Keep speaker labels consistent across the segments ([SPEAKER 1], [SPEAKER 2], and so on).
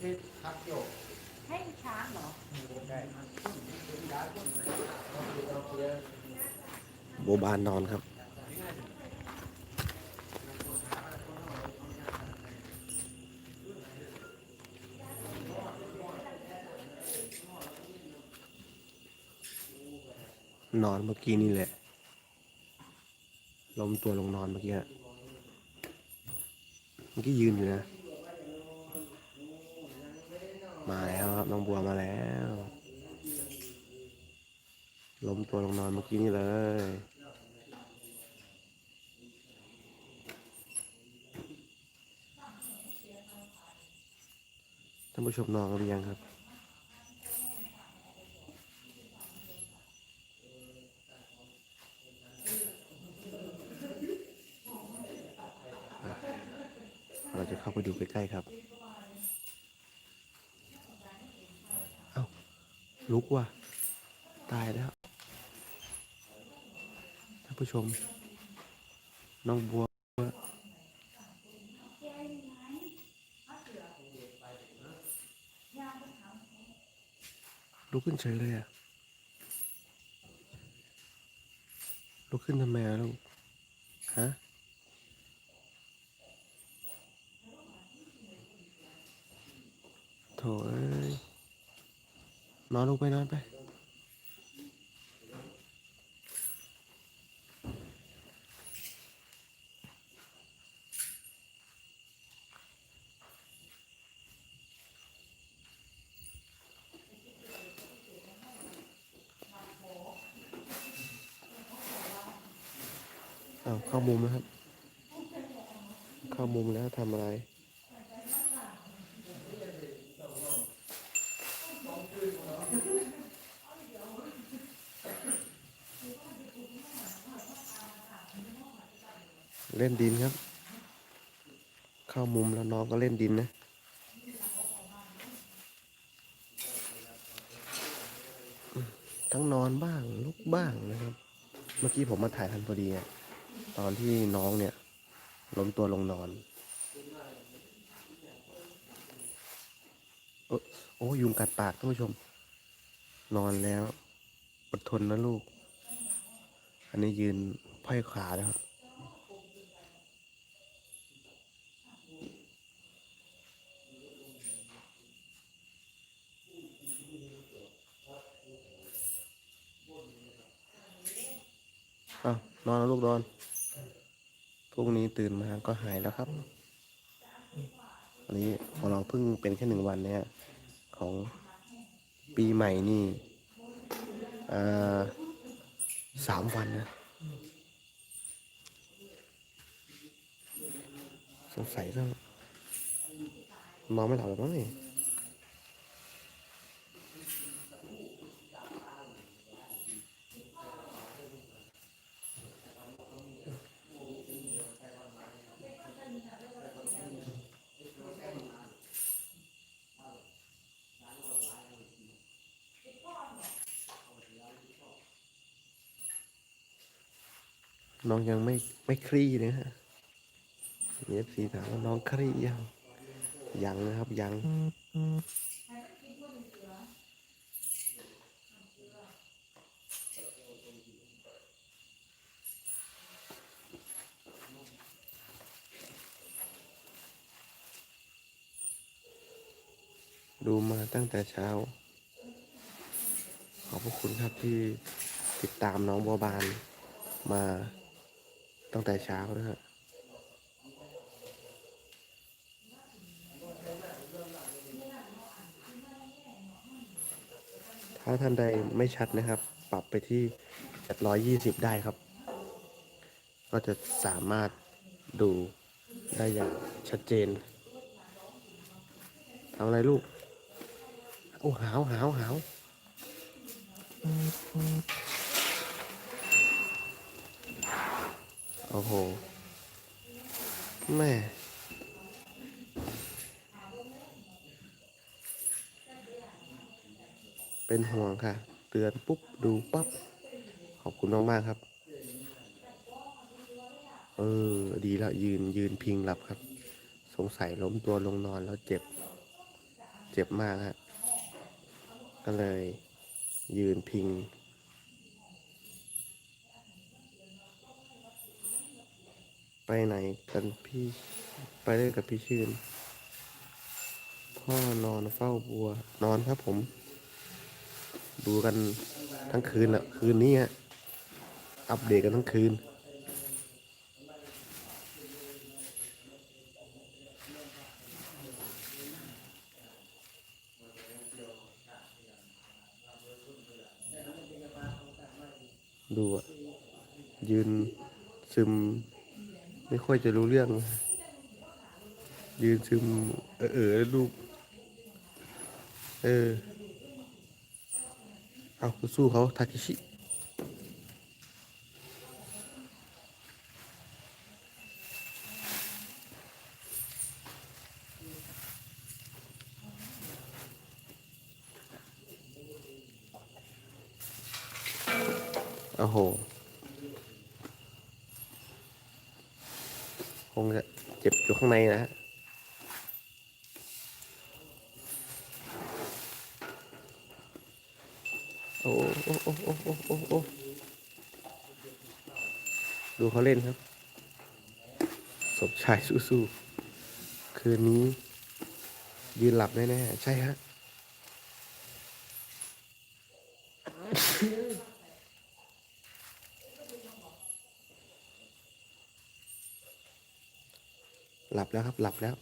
[SPEAKER 1] ที่ทักโยก
[SPEAKER 2] ให้ช้างเหรอ
[SPEAKER 1] ได้
[SPEAKER 3] โบบานนอนครับ นอนเมื่อกี้นี่แหละ ล้มตัวลงนอนเมื่อกี้ เมื่อกี้ยืนอยู่นะ มาแล้วครับน้องบัวมาแล้ว ล้มตัวลงนอนเมื่อกี้นี่เลย ท่านผู้ชมนอนกันหรือยังครับ เราจะเข้าไปดูใกล้ๆครับ เอ้า ลุกว่ะ ตายแล้วท่านผู้ชม น้องบัวลุกขึ้นเฉยเลยอะลุกขึ้นทำไมอะลูก ฮะ โถเอ้ย นอนลงไปนอนไป อ้าวเข้ามุมแล้วครับ เข้ามุมแล้วทำอะไร เล่นดินครับ เข้ามุมแล้วน้องก็เล่นดินนะทั้งนอนบ้างลุกบ้างนะครับ เมื่อกี้ผมมาถ่ายทันพอดีตอนที่น้องเนี่ยล้มตัวลงนอนโอ้โอ้ยุงกัดปากท่านผู้ชม นอนแล้ว อดทนนะลูก อันนี้ยืนไขว้ขาแล้วครับ อ้าว นอนแล้วลูกนอนพรุ่งนี้ตื่นมาก็หายแล้วครับ อันนี้ของเราเพิ่งเป็นแค่หนึ่งวันเนี่ย ของปีใหม่นี่สามวันนะสงสัยก็นอนไม่หลับหรอกมั้งนี่ น้องยังไม่ไม่คลี่นะฮะเอฟซีถามว่าน้องคลี่ยังยังนะครับยังดูมาตั้งแต่เช้า ขอบพระคุณครับที่ติดตามน้องบัวบานมา ตั้งแต่เช้านะฮะถ้าท่านใดไม่ชัดนะครับ ปรับไปที่ 720 ได้ครับ ก็จะสามารถดูได้อย่างชัดเจนทำอะไรลูก โอ้หาวหาวหาว โอ้โห แม่ เป็นห่วงค่ะ เตือนปุ๊บ ดูปั๊บ ขอบคุณมากๆครับ เออ ดีแล้วยืนยืนพิงหลับครับสสงสัยล้มตัวลงนอนแล้วเจ็บ เจ็บมากฮะ ก็เลยยืนพิง ไปไหนกันพี่ ไปเล่นกับพี่ชื่น พ่อนอนเฝ้าบัว นอนครับผม ดูกันทั้งคืนละคืนนี้ฮะ อัปเดตกันทั้งคืน ดูอะยืนซึม ไม่ค่อยจะรู้เรื่อง ยืนซึม เออเออลูก เออ เอาสู้เขาทาเคชิ โอ้โห คงจะเจ็บอยู่ข้างในนะฮะโอ้โอ้โอ้โอ้โอ้โอ้โอ้ดูเขาเล่นครับ สมชายสู้ๆคืนนี้ ยืนหลับแน่ๆใช่ฮะ หลับแล้วครับ หลับแล้ว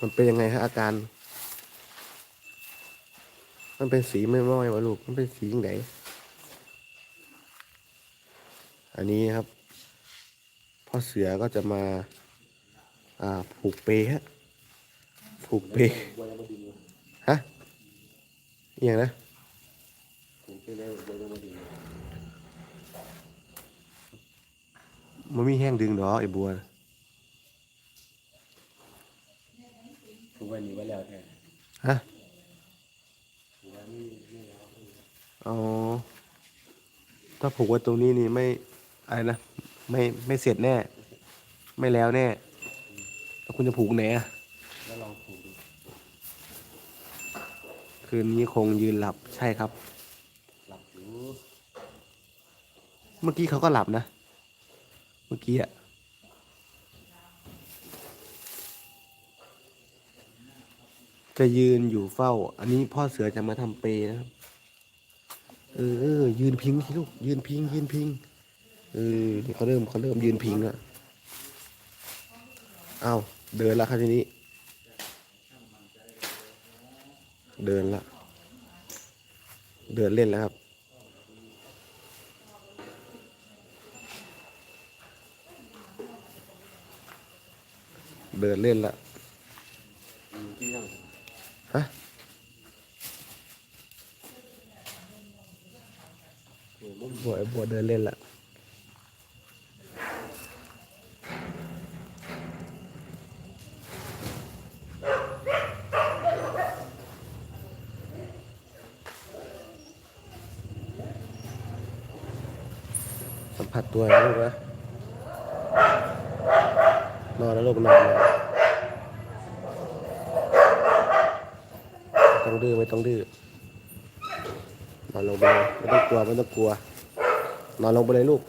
[SPEAKER 3] มันเป็นยังไงฮะอาการ มันเป็นสีไม่ม้อยวะลูก มันเป็นสียังไงอันนี้ครับ พ่อเสือก็จะมา อ่า ผูกเปฮะ ผูกเปฮะอย่างนะมันมีแห้งดึงดอไอ้บัวนะ
[SPEAKER 1] ทุกวันนี้ไว้แล้วแท้
[SPEAKER 3] ฮะอ๋อถ้าผูกไว้ตรงนี้นี่ไม่อะไรนะไม่ไม่เสร็จแน่ ไม่แล้วแน่แล้วคุณจะผูกไหนอะ
[SPEAKER 1] แล้วลองถูกดู
[SPEAKER 3] คืนนี้คงยืนหลับใช่ครับ
[SPEAKER 1] หลับอยู่
[SPEAKER 3] เมื่อกี้เขาก็หลับนะ เมื่อกี้อะ จะยืนอยู่เฝ้า อันนี้พ่อเสือจะมาทำเปนะครับ เออ ยืนพิงสิลูก ยืนพิง ยืนพิง เออเขาเริ่มเขาเริ่มยืนพิงแล้วเอาวเดินล้วครับทีนี้ เดินละ เดินเล่นแล้วครับเดินเล่นละ
[SPEAKER 1] อยู่ที่นั่ง
[SPEAKER 3] ฮะ บัวบัวเดินเล่นละสัมผัสตัวนะลูกนะนอนแล้วลูกนอนเลยไม่ต้องดื้อไม่ต้องดื้อนอนลงไปไม่ต้องกลัวไม่ต้องกลัว นอนลงไปเลยลูก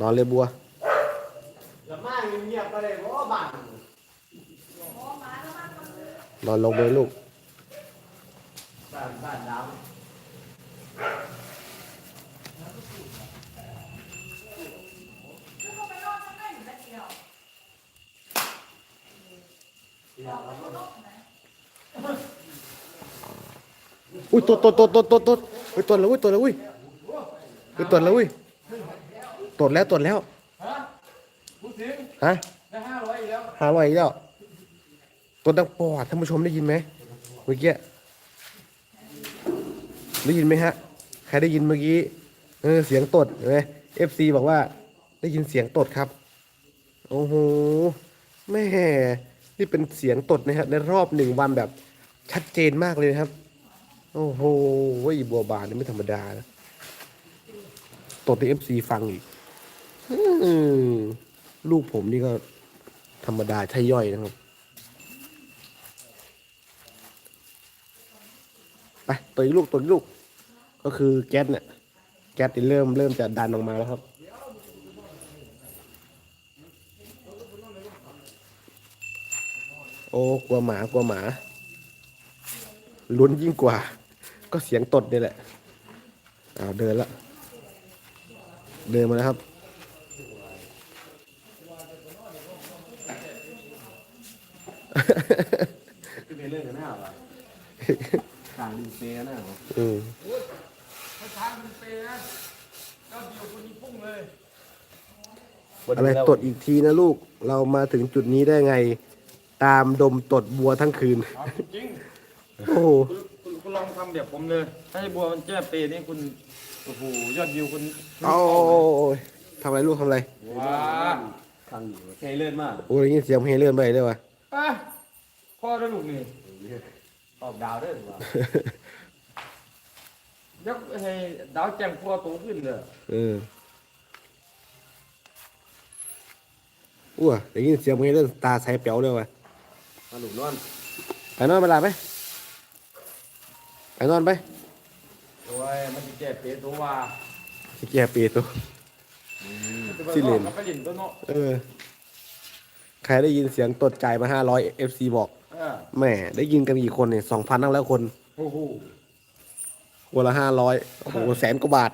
[SPEAKER 3] นอนเลยบัว
[SPEAKER 1] แล้วมาเงียบไปเลยเพราะบ้าน
[SPEAKER 3] นอนลงไปเลยลูก
[SPEAKER 1] บ้านบ้านน้
[SPEAKER 3] อุ้ยตัวตัวตัวตัวตัว วุ้ยตัวแล้วอุ้ยตัวแล้วอุ้ยอุ้ยตัวแล้วอุ้ยตดแล้วตดแล้ว
[SPEAKER 1] พูดถึง
[SPEAKER 3] ฮะ
[SPEAKER 1] ได้ห้าร้อยอีกแล้ว
[SPEAKER 3] หาอะไรอีกแล้วตัวดังปอดท่านผู้ชมได้ยินไหมเมื่อกี้ได้ยินไหมฮะใครได้ยินเมื่อกี้เออเสียงตดเห็นไหมเอฟซีบอกว่า ได้ยินเสียงตดครับโอ้โหแม่นี่เป็นเสียงตดนะครับในรอบหนึ่งวันแบบชัดเจนมากเลยนะครับ โอ้โหว่าอีบัวบานนี่ไม่ธรรมดานะตดในเอฟซีฟังอีกอลูกผมนี่ก็ ธรรมดาใช่ย่อยนะครับ ไปตัวอีกลูกตัวอีกลูก ก็คือแก๊สเนี่ย แก๊สนี่เริ่มเริ่มจะดันออกมาแล้วครับโอ้กลัวหมากลัวหมา ลุ้นยิ่งกว่า ก็เสียงตดนี่แหละอ้าวเดินละเดินมาแล้วครับ
[SPEAKER 1] คือเป็นเรื่องกันหน้าว่ะทางดินเซ่หน้าว่ะ
[SPEAKER 3] อืม
[SPEAKER 2] ทางมันเปย์นะเจ้าเดียวคนนี้พุ่งเลย
[SPEAKER 3] อะไรตดอีกทีนะลูก เรามาถึงจุดนี้ได้ไง ตามดมตดบัวทั้งคืน
[SPEAKER 2] เอาจริง
[SPEAKER 3] โอ้โห
[SPEAKER 2] ๆ คุณคุณคุณลองทำแบบผมเลยถ้าให้บัวมันแก้เปย์นี่คุณโอ้โหยอดวิวคุณ
[SPEAKER 3] เอายทำอะไรลูกทำอะไร
[SPEAKER 2] ว้า
[SPEAKER 1] ทางอยู่เท่เลื่อนมาก
[SPEAKER 3] โอ้ยได้ยินเสียงเพลงเลื่อนไปเลยวะ
[SPEAKER 2] อะพ่อได้ลูกนี่
[SPEAKER 1] ออกดาวด้วยว่ะ
[SPEAKER 2] ยักให้ดาวแจ่มพัวโตขึ้นเลย
[SPEAKER 3] เอออ้วได้ยินเสียงเพลงเลื่อนตาใสแป๋วเลยวะ
[SPEAKER 1] มาหลุมนอน
[SPEAKER 3] ไปนอนไปหลับไป ไปนอนไป
[SPEAKER 2] โอ้ยมันจะแก้เปย์ตัวว่า
[SPEAKER 3] สิแก่ปีตัว สิเหรียญ
[SPEAKER 2] มันไปหลินตัวเนาะ
[SPEAKER 3] เออ ใครได้ยินเสียงตดจ่ายมาห้าร้อยเอฟซีบอก
[SPEAKER 2] เออ
[SPEAKER 3] แหม่ได้ยินกันกี่คนเนี่ยสองพันนั่งแล้วคน
[SPEAKER 2] โอ้โห
[SPEAKER 3] วันละห้าร้อยโอ้โหแสนกว่าบาท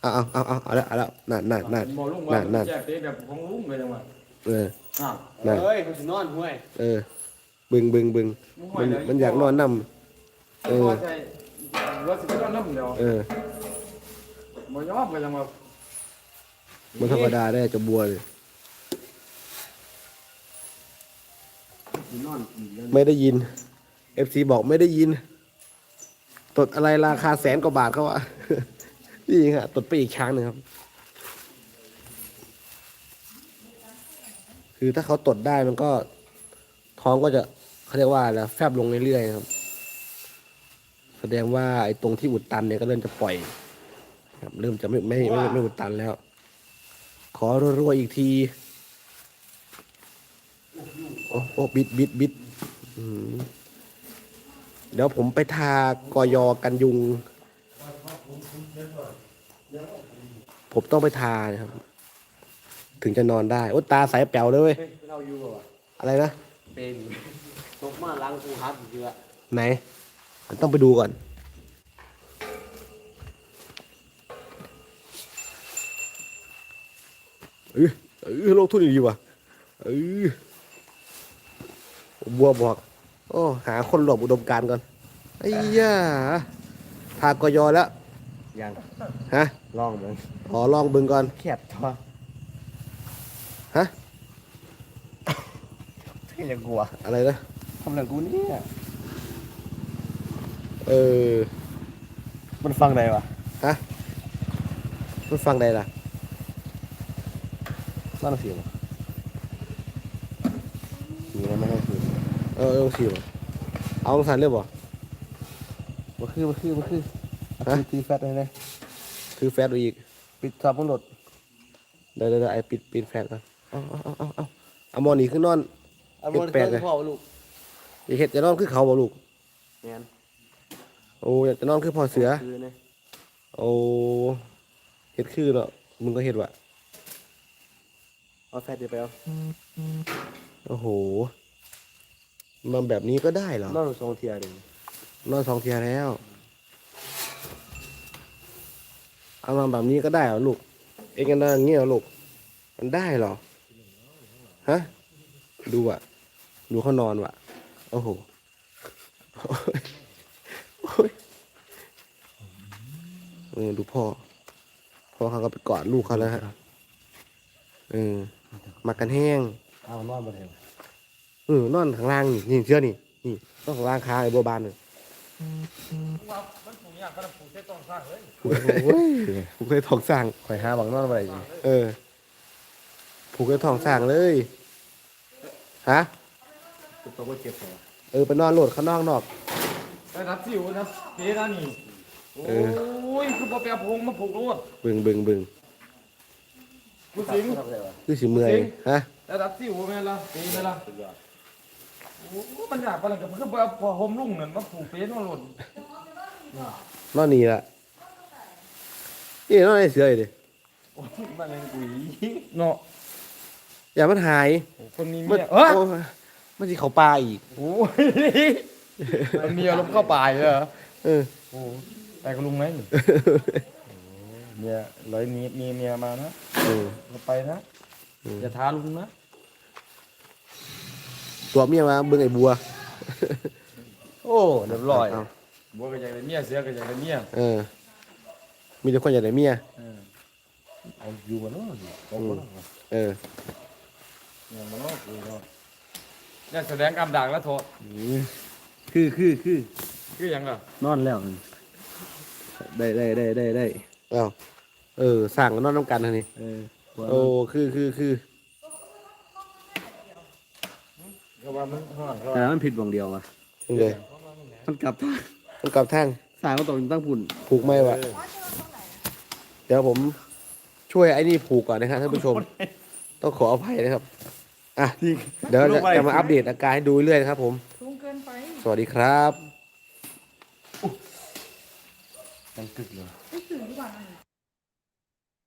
[SPEAKER 3] เอาเอาเอาเอาเอาแล้วเอาแล้วนั่นนั่นนั่น
[SPEAKER 2] หมอลุง
[SPEAKER 3] นั่
[SPEAKER 2] ว่าน
[SPEAKER 3] นั่น
[SPEAKER 2] แก้เปย์แบบของลุงเลยจังหวะ
[SPEAKER 3] เออ
[SPEAKER 2] อ้าว
[SPEAKER 3] นั่น
[SPEAKER 1] เฮ้ยคุณสินอนห้วย
[SPEAKER 3] เออ บึงบึงบึง
[SPEAKER 2] มึง
[SPEAKER 3] มัน
[SPEAKER 2] ไหวเลย
[SPEAKER 3] มันอยากนอนนั่เออ
[SPEAKER 2] พอใจว่าสิบก็น้ำเดียว
[SPEAKER 3] เออ
[SPEAKER 2] บ่ยอมไปจังหวะ
[SPEAKER 3] มันธรรมดาได้จะบัวเลย
[SPEAKER 1] สินอนอีกแล้ว
[SPEAKER 3] ไม่ได้ยินเอฟซีบอกไม่ได้ยิน ตดอะไรราคาแสนกว่าบาทเขาวะนี่ฮะตดไปอีกช้างหนึ่งครับ คือถ้าเขาตดได้มันก็ท้องก็จะ เขาเรียกว่าอะไรแฟบลงเรื่อยๆครับ แสดงว่าไอ้ตรงที่อุดตันเนี่ยก็เริ่มจะปล่อยครับเริ่มจะไม่ไม่ไม่ไม่ไม่อุดตันแล้ว ขอรัวๆอีกทีโอ้โอ้บิดบิดบิดอืมเดี๋ยวผมไปทากอยอกันยุง ผมต้องไปทานะครับ ถึงจะนอนได้ โอ้ตาใสแป๋วเลยเว้ย
[SPEAKER 1] เฮ้ยเราอยู่ป่ะวะ
[SPEAKER 3] อะไรนะ
[SPEAKER 1] เป็น ตกมาล้างกูฮัทอยู่อะ
[SPEAKER 3] ไหนต้องไปดูก่อน เออเออลงทุนดีว่ะเออบัวบอก โอ้ หาคนหลบอุดมการณ์ก่อนไอ้ย่าทากอยอแล้ว
[SPEAKER 1] ยัง
[SPEAKER 3] ฮะ
[SPEAKER 1] ลองมึง
[SPEAKER 3] ขอลองเบึงก่อน
[SPEAKER 1] แคบทอ
[SPEAKER 3] ฮะ
[SPEAKER 1] ที่ยังกลัว
[SPEAKER 3] อะไรนะ
[SPEAKER 1] ทำหลังกูเนี่ย
[SPEAKER 3] เออ
[SPEAKER 1] มันฟังไดวะ
[SPEAKER 3] ฮะมันฟังได้ล่ะ
[SPEAKER 1] นั่นเสียงมีอะไรไม่ให้คือ
[SPEAKER 3] เออลองสิวะเอาลองสันเลยบ่
[SPEAKER 1] มันคือมันคือมันคือ
[SPEAKER 3] ฮะ
[SPEAKER 1] ตีแฟตเลยนะ
[SPEAKER 3] ถือแฟตดูอีก
[SPEAKER 1] ปิดซับมันหลด
[SPEAKER 3] เดี๋ยวเดี๋ยวเดี๋ยวไอ้ปิดปิดแฟตก่อนเอาเอาเอาเอาเอาเอาหมอนี่ขึ้นนอน
[SPEAKER 1] อันมัน
[SPEAKER 3] แปล
[SPEAKER 1] เค
[SPEAKER 3] กๆเลย
[SPEAKER 1] รื่องพ่อลูก
[SPEAKER 3] อย่าเห็ดจะนอนคือเขาบ่ลูก
[SPEAKER 1] แมน
[SPEAKER 3] โอ้อยากจะนอนคือพ่อเสือ
[SPEAKER 1] คือเนี่ย
[SPEAKER 3] โอ้เห็ดคือเนาะมึงก็เห็ดวะ
[SPEAKER 1] เอาแฟตเดี๋ยวไปเอา
[SPEAKER 3] โอ้โหมันแบบนี้ก็ได้เหรอ
[SPEAKER 1] นอนสองเทียเดี๋ยวน
[SPEAKER 3] อนสองเทียแล้ว เอามาแบบนี้ก็ได้เหรอลูก เองกันนอนอย่างเงี้ยเหรอลูก มันได้เหรอ ฮะ ดูอะ ดูเขานอนว่ะ โอ้โหโอ้ยโอ้ยเออดูพ่อ พ่อเขาก็ไปกอดลูกเขาแล้วฮะเออมากันแห้ง
[SPEAKER 1] เอานอนมาเลย
[SPEAKER 3] เออนอนข้างล่างนี่นี่เชื่อนี่นี่นอนข้างล่างคาไอ้บัวบานเลย
[SPEAKER 2] ว่ามันผูกยากขนาดผูกเส้นต้องสร้างเลย
[SPEAKER 3] โอ้ยผูกเคยทองสร้างข่อยหาบังนอนไปเออผูกเคยทองสร้างเลยฮะ
[SPEAKER 1] ตัวก็เจ็บหัว
[SPEAKER 3] เออไปนอนโหลดข้างนอกนอก
[SPEAKER 2] ไปรับสิวนะเจ๊นะนี่โอ
[SPEAKER 3] เออ้
[SPEAKER 2] ยคือบ่ไปเอาพงมาผูกรวด
[SPEAKER 3] บึงบึงบึง
[SPEAKER 2] กูสิง
[SPEAKER 1] ทำอะไรวะ
[SPEAKER 3] คือสิเมื่อยฮะ
[SPEAKER 2] แล้วรับสิวแม่นล่ะปีแม่นล่ะ
[SPEAKER 1] สุดยอด
[SPEAKER 2] โอ้มันอยากไปแล้วก็มันก็ไปเอาผ้าห่มลุงนั่นมาผูกเป๊ะมาหล่น
[SPEAKER 3] นอนนี่ละนี่นอนในเสืออยู่ดิ
[SPEAKER 2] โอ้ยมันเป็นกุยเนาะ
[SPEAKER 3] อย่ามันหาย
[SPEAKER 2] โอ้คนมี
[SPEAKER 3] มั
[SPEAKER 2] เมี
[SPEAKER 3] น
[SPEAKER 2] ยเอ้ย
[SPEAKER 3] โอ้ มันสิเขาปลาอีก
[SPEAKER 2] โอ้ยมันมีอารมณ์เข้าป่าเหรอ
[SPEAKER 3] เออ
[SPEAKER 2] โอ้แต่กับลุงไหนนี่เมียร้อยมีมีเมียมานะ
[SPEAKER 3] เออ
[SPEAKER 2] เราไปนะ
[SPEAKER 3] อืม
[SPEAKER 2] อย่าท้าลุงนะ
[SPEAKER 3] ตัวเมียมาเบิ่งไอ้บัว
[SPEAKER 2] โอ้เรียบร้อย
[SPEAKER 3] เอา
[SPEAKER 2] บัวก็อยากได้เมียเสือก็อยากได้เมีย
[SPEAKER 3] เออ มีแต่คนอยากได้เมีย
[SPEAKER 2] เออเอาอยู่บ่เนาะอยู่เอาบ่เนาะ
[SPEAKER 3] เออ
[SPEAKER 2] เนี่ยบ่เนาะคือเนาะ เนี่ยแสดงกำดักแล้วโทษ
[SPEAKER 1] คือคือคือ
[SPEAKER 2] คือหยังล่ะ
[SPEAKER 1] นอนแล้วได้ได้ได้ได้ได้
[SPEAKER 3] เอ้าเออสั่งกันนอนน้ำกันทางนี้
[SPEAKER 1] เออ
[SPEAKER 3] โอ้คือคือคือ
[SPEAKER 2] ก็ว่ามันฮ้อนก็
[SPEAKER 1] แต่มันผิดบางเดียวอะ
[SPEAKER 3] ยังไง
[SPEAKER 1] มันกลับ
[SPEAKER 3] ต้องกลับทาง
[SPEAKER 1] สายก็ต้องตั้งพุ่น
[SPEAKER 3] ผูกไม่วะเดี๋ยวผมช่วยไอ้นี่ผูกก่อนนะครับท่านผู้ชม ต้องขออภัยนะครับ อะเดี๋ยวจะจะมาอัปเดตอาการให้ดูเรื่อยนะครับ ผม
[SPEAKER 4] สูงเกินไป
[SPEAKER 3] สวัสดีครับ
[SPEAKER 1] ตั้งกึกเลย
[SPEAKER 4] ไม่ถึงดีกว่าหน่อย